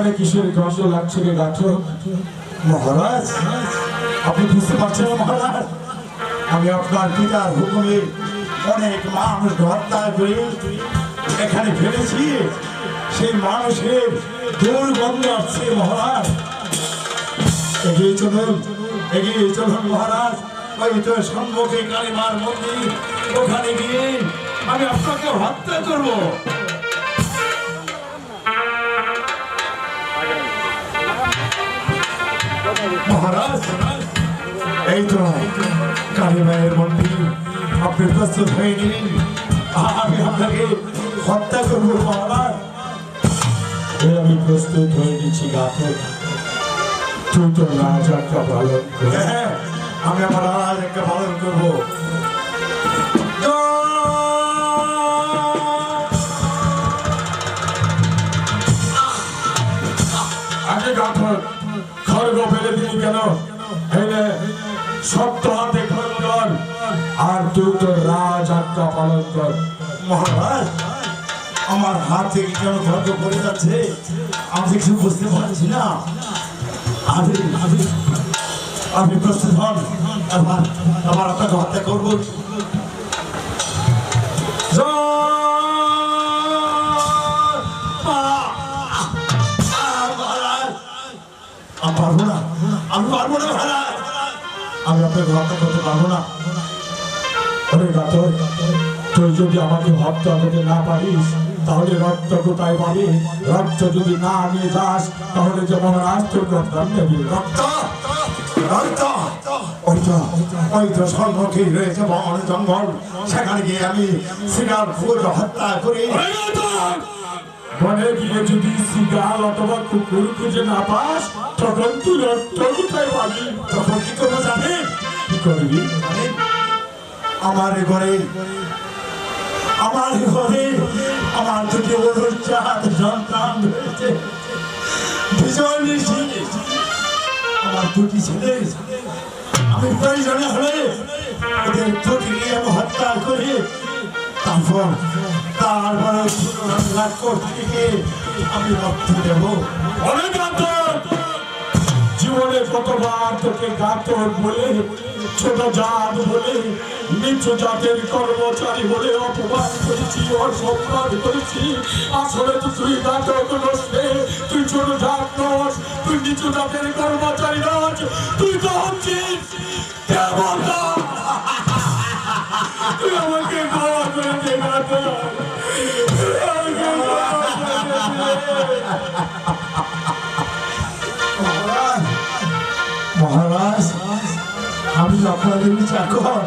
এখানে কিসের গন্ধ লাগছে রে গাছ মহারাজ, আপনি বুঝতে পারছেন মহারাজ, আমি আপনার পিতার হুকুমে অনেক মানুষ হত্যা করে এখানে ফেলেছি। সেই মানুষের দুর্গন্ধ আসছে মহারাজ। এগিয়ে চলুন এগিয়ে চলুন মহারাজ। ওই তো সম্মুখে কালীমার মন্দির, ওখানে গিয়ে আমি আপনাকে হত্যা করব। মহারাজ, এই তো কালী মায়ের মন্দির। আপনি প্রস্তুত হয়ে নিন। আমি আপনাকে হত্যা করব, মহারাজ। আমি প্রস্তুত হয়ে নিচ্ছি গাছে তুই তো রাজাটা পালন কর। হ্যাঁ আমি আমার একটা পালন করব। মহারাজ, আমার হাত থেকে কেন ধর্ম পড়ে যাচ্ছে? আমি কিছু বুঝতে পারছি না। আমি আমি আমি প্রস্তুত হন। আবার আবার আপনাকে হত্যা করব। আমি আমি আপনাকে হত্যা করতে পারব না। তুই যদি আমাকে হত্যা করতে না পারিস, তাহলে রক্ত কোথায় পাবি? রক্ত যদি না নিয়ে যাস, তাহলে যেমন তোর রক্ত নেবি রক্ত! রক্ত! রয়েছে খুঁজে না পাস, তখন তুই রক্ত কোথায় পাবি? তখন কি করব জানেন কি করবি? আমার ঘরে আমার ঘরে, আমার দুটি অনুচ্চার সন্তান রয়েছে। আমার দুটি ছেলে। আমি প্রয়োজনে হলে ওদের দুটিকে আমি হত্যা করে তারপর তারপর লাখ থেকে আমি রক্ত দেব। অনেক জীবনে কতবার তোকে গাতর বলে ছোট জাত বলে নিচু জাতের কর্মচারী বলে অপমান করেছি, অসম্মান করেছি। আসলে তো তুই তুই ছোট জাত নস, তুই নিচু জাতের কর্মচারী নস, তুই তো হচ্ছিস মহারাজ আমি আপনাদের চাকর।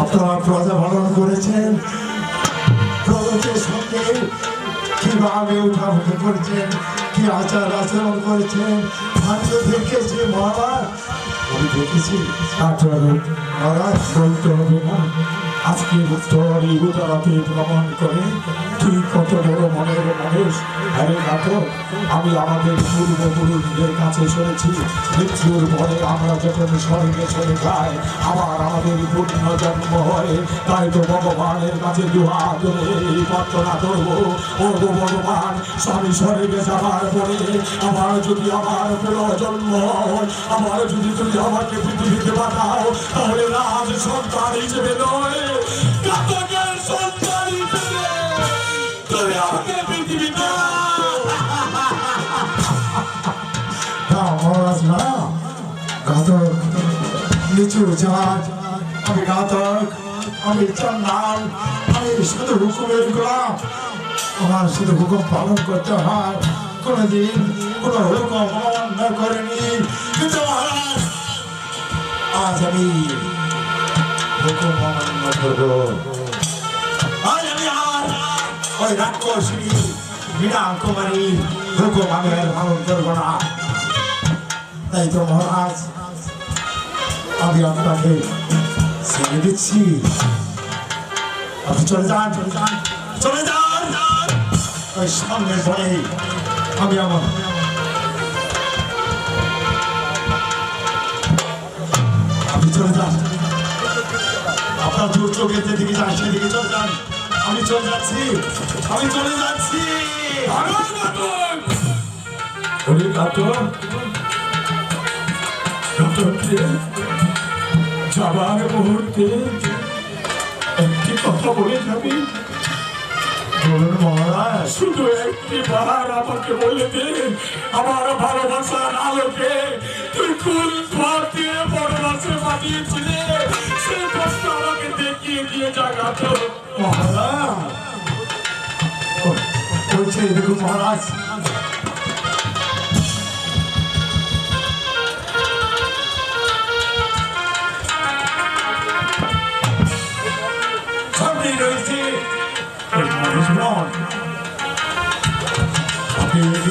আপনারা প্রজা পালন করেছেন। প্রজাদের সঙ্গে কীভাবে উঠাউঠি করেছেন কি আচার আচরণ করেছেন আমি দেখেছি মহারাজ আমি দেখেছি মহারাজ বলতে হবে না। আজকে তোর এই উদারতে ভ্রমণ করে তুই কত বড় মনের মানুষ। আরে দেখো আমি আমাদের পূর্বপুরুষদের কাছে শুনেছি, মৃত্যুর পরে আমরা যখন স্বর্গে চলে যাই, আবার আমাদের পূর্ণ জন্ম হয়। তাই তো ভগবানের কাছে দুহা এই প্রার্থনা করব, ও ভগবান, স্বামী স্বর্গে যাবার পরে আমার যদি আমার পুনর্জন্ম হয়, আমার যদি তুমি আমাকে পৃথিবীতে পাঠাও, তাহলে রাজ সন্তান হিসেবে নয়। কাতকের সন্তান হিসেবে আমি ঘাতক, আমি চন্দান আমি শুধু হুকুমের গোলাম। আমার শুধু হুকুম পালন করতে হয়। কোনোদিন কোনো হুকুম অমান্য করেনি। আজ আমি অমান্য করব আজ আমি আর ওই রাক্ষসী বিনা কুমারী হুকুম আমি আর পালন করব না তাই তো মহারাজ আমি আপনাকে ছেড়ে দিচ্ছি আপনি চলে যান চলে যান চলে যান ওই সামনে পরে আমি আমার আপনি চলে যান আপনার জোর চোখের দিকে যান দিকে চলে যান। আমি চলে যাচ্ছি আমি চলে যাচ্ছি। যাবার মুহূর্তে একটি কথা বলে যাবি। বলুন মহারাজ শুধু একটি বার আমাকে বলে দে, আমার ভালোবাসার আলোকে তুই কোন পথ দিয়ে বড়বাসে পাঠিয়েছিলে সে পথটা আমাকে দেখিয়ে দিয়ে জাগাত। মহারাজ বলছে দেখুন মহারাজ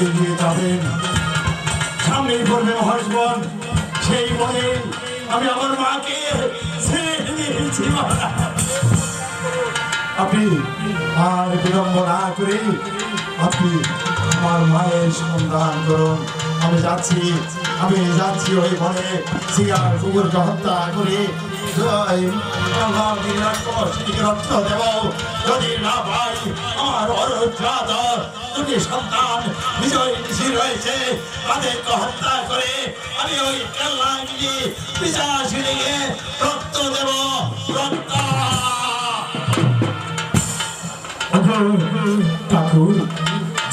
এগিয়ে যাবেন। সামনেই পড়বে হসবন সেই বলে আমি আমার মাকে আপনি আর বিলম্ব না করে আপনি আমার মায়ের সন্ধান করুন। আমি যাচ্ছি আমি যাচ্ছি ওই ঘরে। শিয়ার কুকুরকে হত্যা করে। রক্ত দেব। যদি আমার সন্তান বিজয় নিশি রয়েছে হত্যা করে আমি ওই কেল্লা রক্ত দেব, রক্ত। ঠাকুর।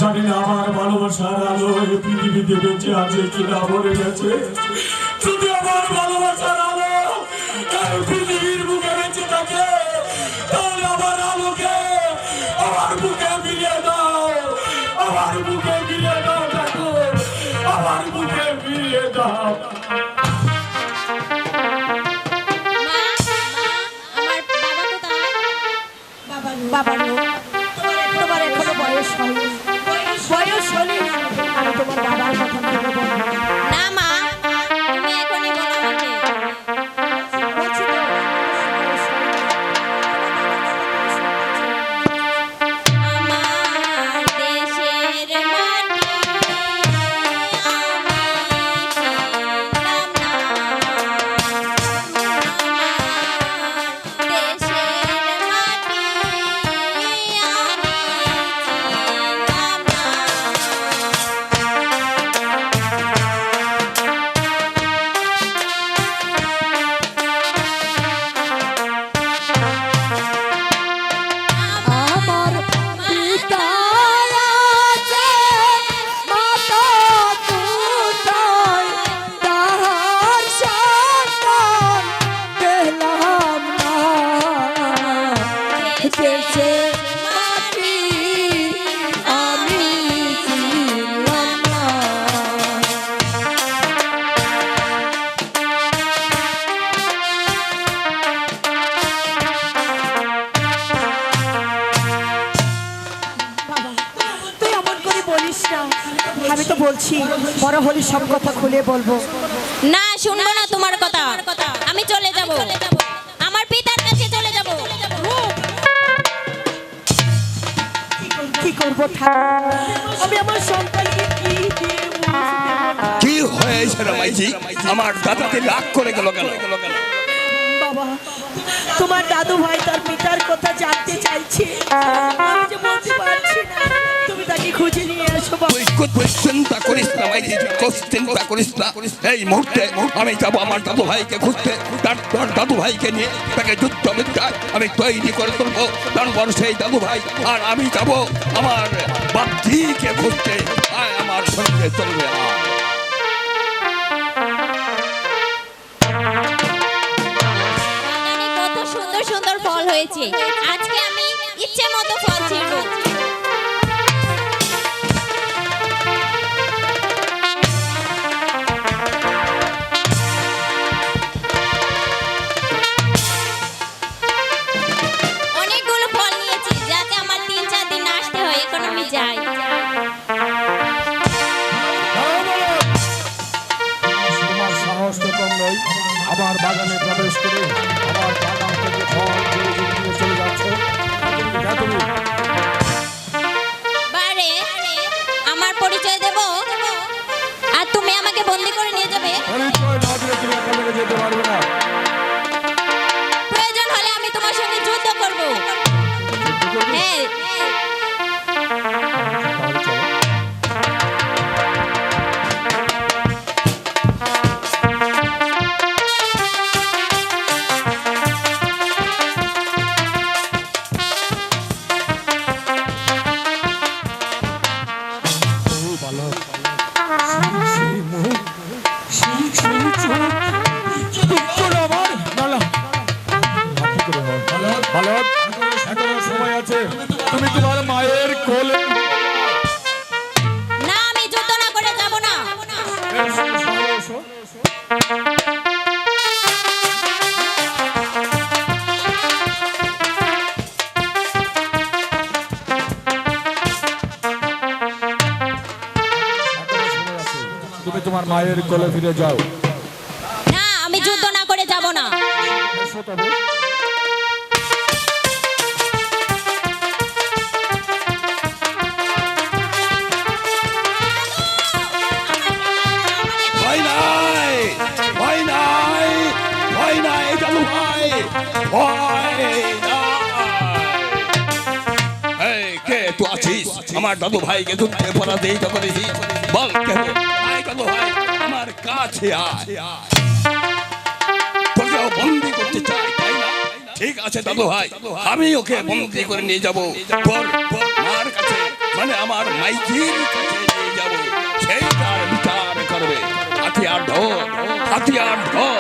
জানি না আমার ভালোবাসার আলো পৃথিবীতে বেঁচে আছে কিনা মরে গেছে। যদি আমার ভালোবাসার আলো আমি তো বলছি বড় হলে সব কথা খুলে বলব। না শুনব না তোমার কথা। আমি চলে যাব। আমার পিতার কাছে চলে যাব। কি করব? আমি আমার সন্তানকে কি কি হয়েছে রমাইজি আমার দাদাকে রাগ করে গেল কেন? বাবা তোমার দাদু ভাই তার পিতার কথা জানতে চাইছে। আমি যে বলতে পারছি না। তাকে খুঁজে নিয়ে এসো বাবা তুই কো- তুই চিন্তা করিস না মাইজি চিন্তা করিস না। এই মুহূর্তে আমি যাব আমার দাদু ভাইকে খুঁজতে। তার তোর দাদু ভাইকে নিয়ে তাকে যুদ্ধ বিদ্যায় আমি তৈরি করে তুলবো। তারপর সেই দাদু ভাই আর আমি যাব আমার বাপজিকে খুঁজতে। আমার সঙ্গে চলবে আয়। সুন্দর সুন্দর ফল হয়েছে। আজকে মায়ের কোলে ফিরে যাও। না আমি যুদ্ধ না করে যাব না। আমার দাদু ভাইকে যুদ্ধে পরাজিত করেছিস। বল কে কে? আয় দাদু ভাই। কাছে আয়। তোকেও বন্দি করতে চাই তাই না? ঠিক আছে দাদু ভাই আমি ওকে বন্দি করে নিয়ে যাব। মার কাছে মানে আমার মাইজির কাছে নিয়ে যাব। সেই তার বিচার করবে। হাতিয়ার ধর হাতিয়ার ধর।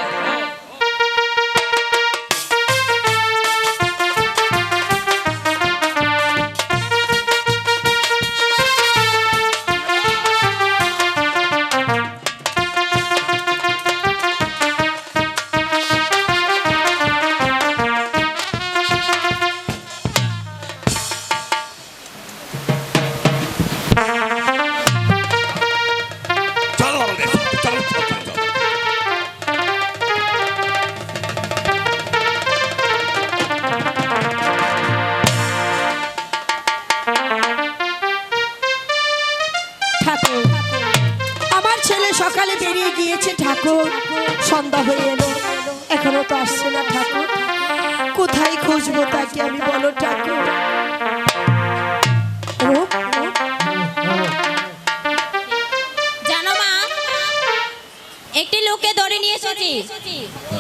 লোককে ধরে নিয়ে এসেছি।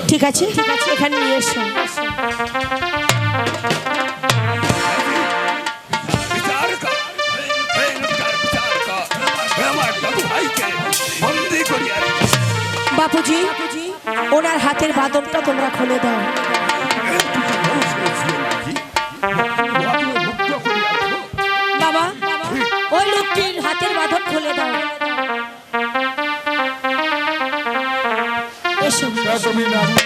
ঠিক আছে ঠিক আছে এখানে নিয়ে এসো। বাপুজি ওনার হাতের বাদনটা তোমরা খুলে দাও। তুমি না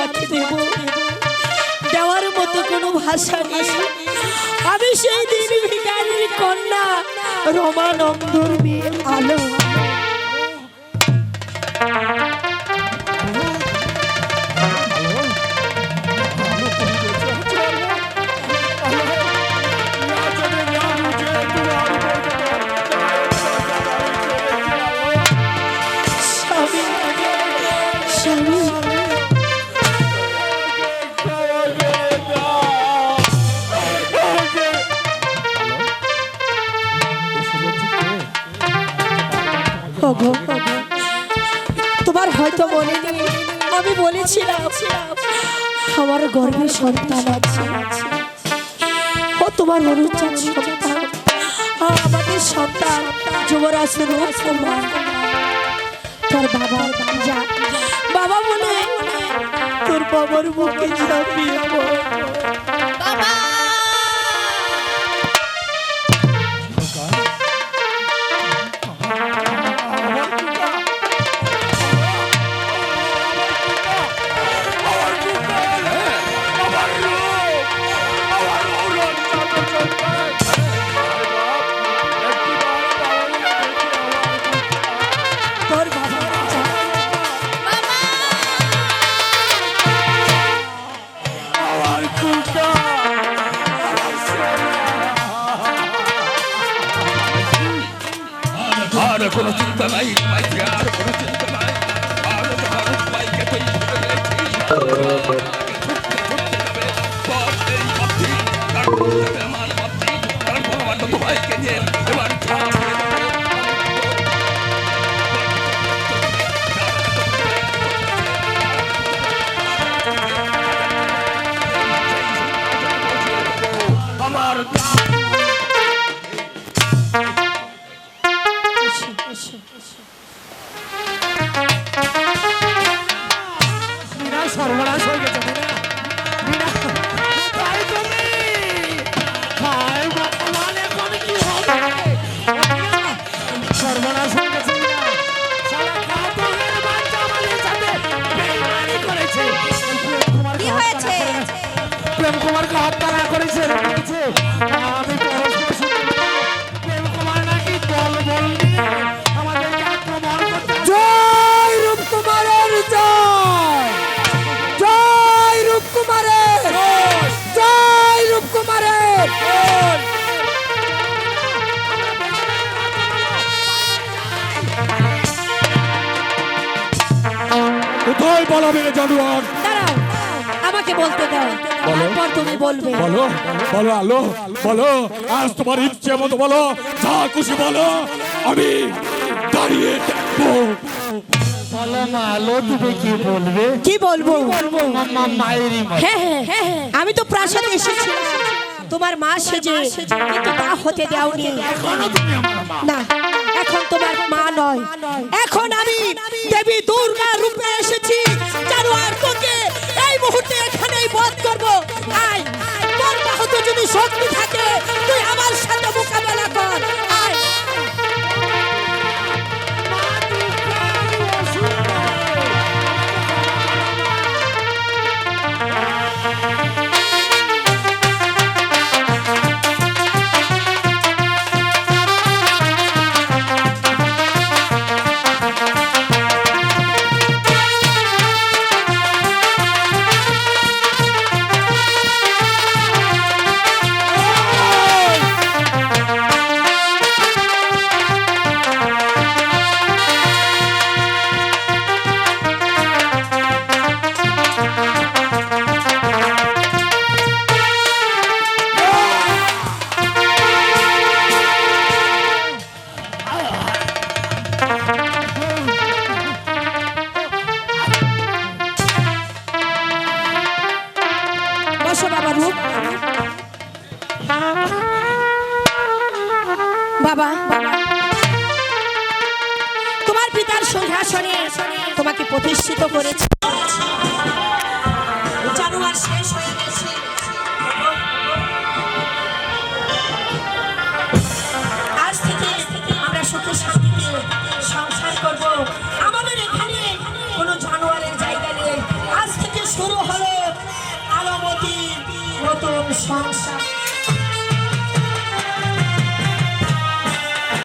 তোমাকে দেব। দেওয়ার মতো কোনো ভাষা নেই। আমি সেই দিন কন্যা রমানন্দর মেয়ে সন্তান আছে। ও তোমার অনুচার সন্তান। আমাদের সন্তান যুবরাজ রূপ তোর বাবা যা বাবা বলে, তোর বাবার মুখে ঝাঁপিয়ে বাবা! আর কোনো চিন্তা নাই মাইকে আর কোনো চিন্তা নাই। আর তোমার মাইকে তৈরি বলতে দাও। তারপর তুমি বলবে। বলো বলো আলো বলো আজ তোমার ইচ্ছে মতো বলো যা খুশি বলো আমি দাঁড়িয়ে দেখব বলো না আলো তুমি কি বলবে? কি বলব? মাম্মা মায়েরই মতো। হ্যাঁ হ্যাঁ হ্যাঁ আমি তো প্রাসাদে এসেছি। তোমার মা সেজে কিন্তু তা হতে দাওনি। না এখন তোমার মা নয়। এখন আমি দেবী দুর্গা রূপে এসেছি। জানোয়ার তোকে এই মুহূর্তে এখানেই বধ করব। আয় তোর বাহুতে যদি শক্তি থাকে তুই আমার সাথে মোকাবেলা কর।